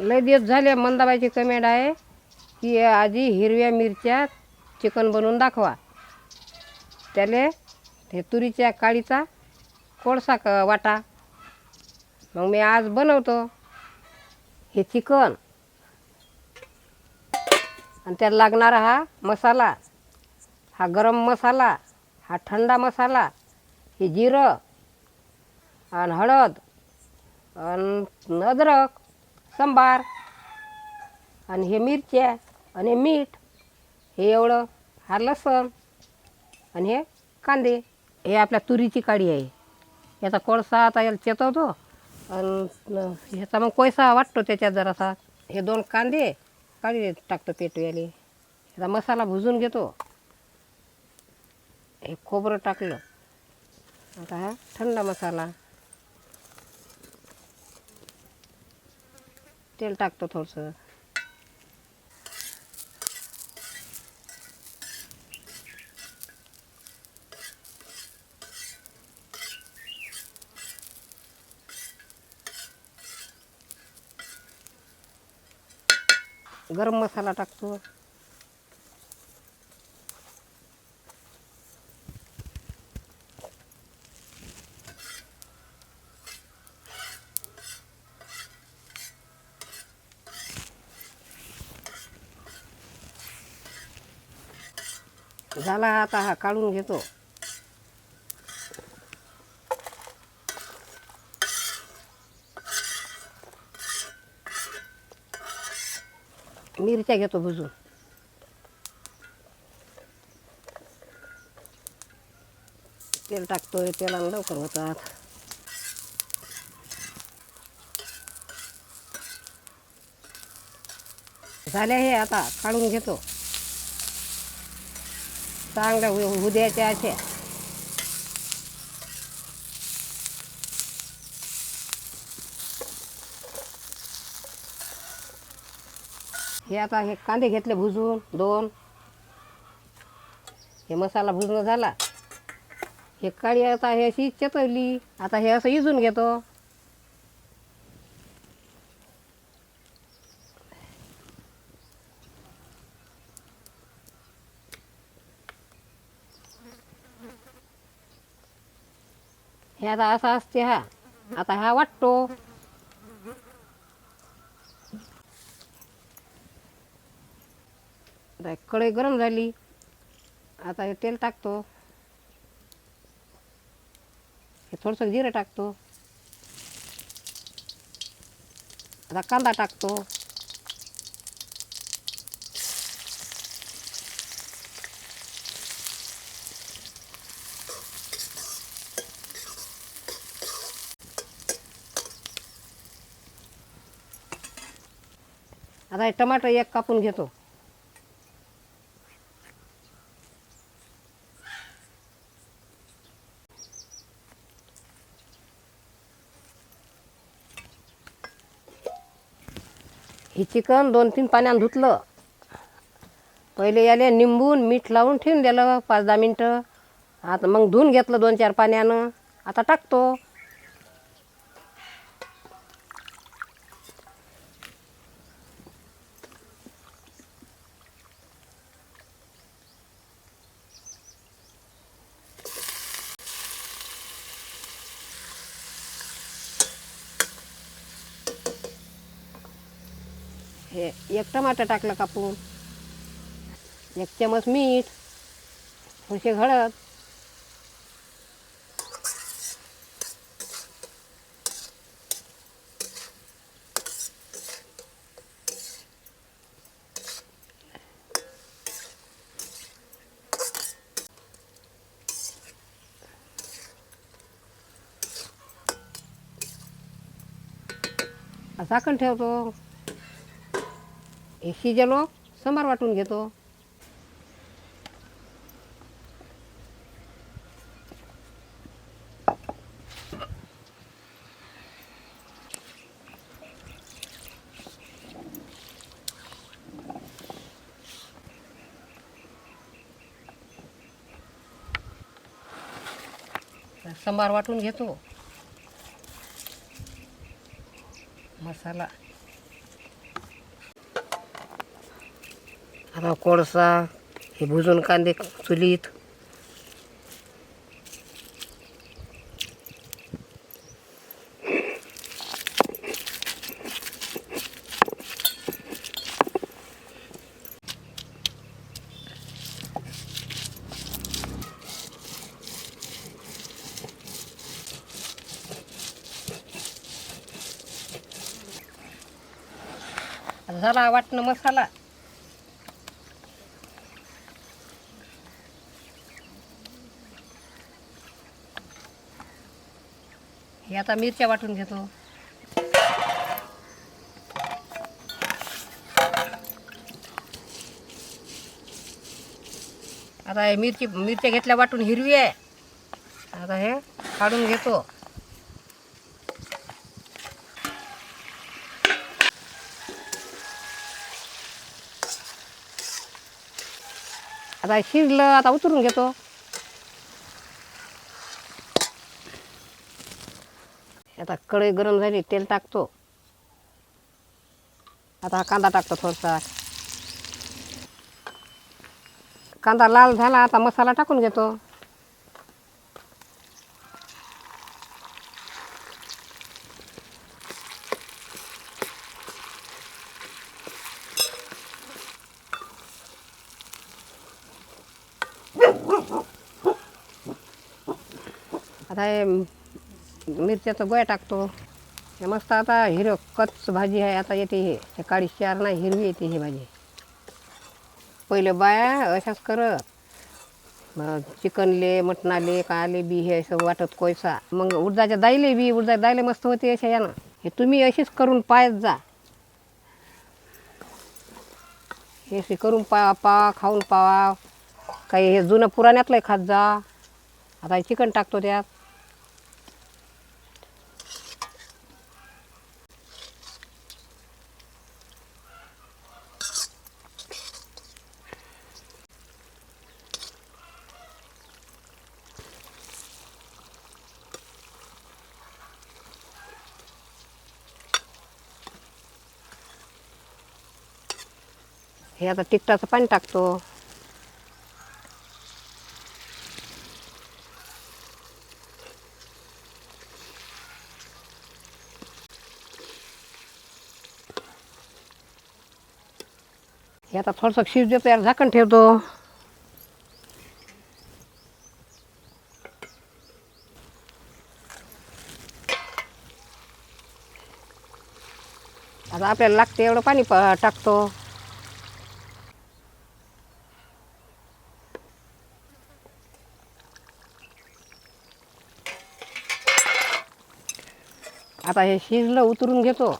लय दिवस झाले मंदाबाईची कमेंट आहे की आजी हिरव्या मिरच्या चिकन बनवून दाखवा. त्याले ते तुरीच्या काळीचा कोळसा क वाटा. मग मी आज बनवतो हे चिकन. आणि त्याला लागणारा हा मसाला हा गरम मसाला हा थंडा मसाला हे जिरं आणि हळद आणि अद्रक सांबार आणि हे मिरच्या आणि हे मीठ हे एवढं हा लसण आणि हे कांदे. हे आपल्या तुरीची काडी आहे. याचा कोळसा आता याला चेतवतो आणि ह्याचा मग कोळसा वाटतो त्याच्यात जरासा. हे दोन कांदे काढी टाकतो पेटव्याले. ह्याचा मसाला भुजून घेतो. हे खोबरं टाकलं. आता हा थंड मसाला. तेल टाकतो थोडंसं. गरम मसाला टाकतो. झाला आता हा काढून घेतो. मिरच्या घेतो भुजून. तेल टाकतोय तेलानं लवकर होतात झाल्या हे आता काढून घेतो. चांगल्या उद्याच्या अशा हे आता हे कांदे घेतले भुजून दोन. हे मसाला भुजणं झाला. हे काळी आता हे अशी चेतवली आता हे असं इजून घेतो. हे आता असा असते हा आता हा वाटतो कढई गरम झाली आता हे तेल टाकतो हे थोडंसं जिरं टाकतो आता कांदा टाकतो आता हे टमाटर एक कापून घेतो. हे चिकन दोन तीन पाण्यानं धुतलं. पहिले याले निंबून मीठ लावून ठेवून दिलं पाच दहा मिनटं. आता मग धुवून घेतलं दोन चार पाण्यानं. आता टाकतो. हे एक टमाटा टाकलं कापून एक चमच मीठ थोडीशी हळद. झाकण ठेवतो. हे शिजलो सांबार वाटून घेतो. सांबार वाटून घेतो. मसाला. आता कोळसा हे भुजून कांदे चुलीत. झाला वाटणं मसाला. हे आता मिरच्या वाटून घेतो. आता हे मिरची मिरच्या घेतल्या वाटून हिरवी आहे आता हे काढून घेतो. आता शिरलं शिजलं आता उतरून घेतो. आता कढई गरम झाली तेल टाकतो. आता हा कांदा टाकतो थोडासा. कांदा लाल झाला आता मसाला टाकून घेतो. आता हे मिरच्याचा गोळ्या टाकतो. हे मस्त आता हिरव कच्च भाजी आहे आता येते हे. हे काळी चार नाही हिरवी येते ही भाजी. पहिले बाया अशाच करत. मग चिकनले मटणाले काले बी हे असं वाटत कोयसा मग उडदाच्या दाईले बी उडदा दाईले मस्त होते अशा यानं. हे तुम्ही अशीच करून पायत जा. हे अशी करून पा पा खाऊन पावा काही हे जुनं पुराण्यातलं खात जा. आता चिकन टाकतो त्यात. हे आता तिखटाचं पाणी टाकतो. हे आता थोडंसं शिज देतो यार झाकण ठेवतो. आता आपल्याला लागते एवढं पाणी प टाकतो. आता हे शिजलं उतरून घेतो.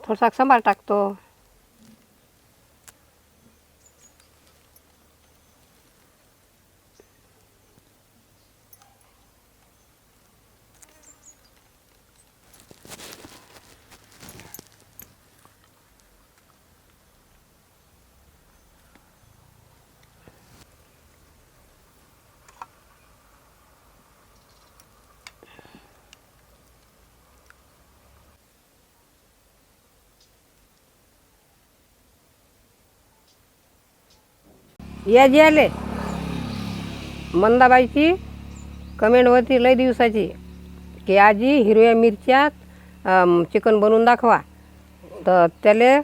थोडासा सांबार टाकतो. या जी आले. मंदाबाईची कमेंट होती लय दिवसाची. की आजी हिरव्या मिरच्यात चिकन बनवून दाखवा. तर त्याले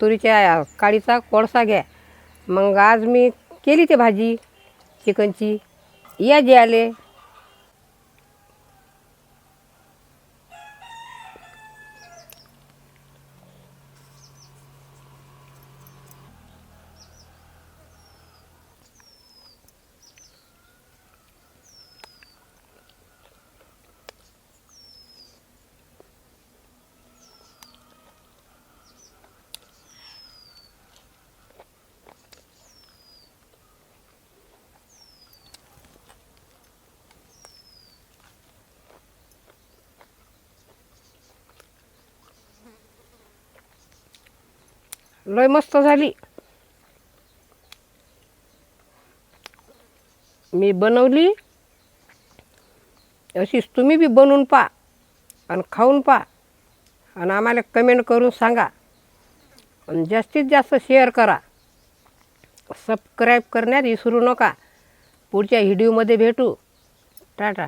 तुरीच्या काळीचा कोळसा घ्या. मग आज मी केली ते भाजी चिकनची. या जे आले लय मस्त झाली. मी बनवली. अशीच तुम्ही बी बनवून पा आणि खाऊन पा आणि आम्हाला कमेंट करून सांगा. आणि जास्तीत जास्त शेअर करा. सबस्क्राईब करण्यात विसरू नका. पुढच्या व्हिडिओमध्ये भेटू. टाटा.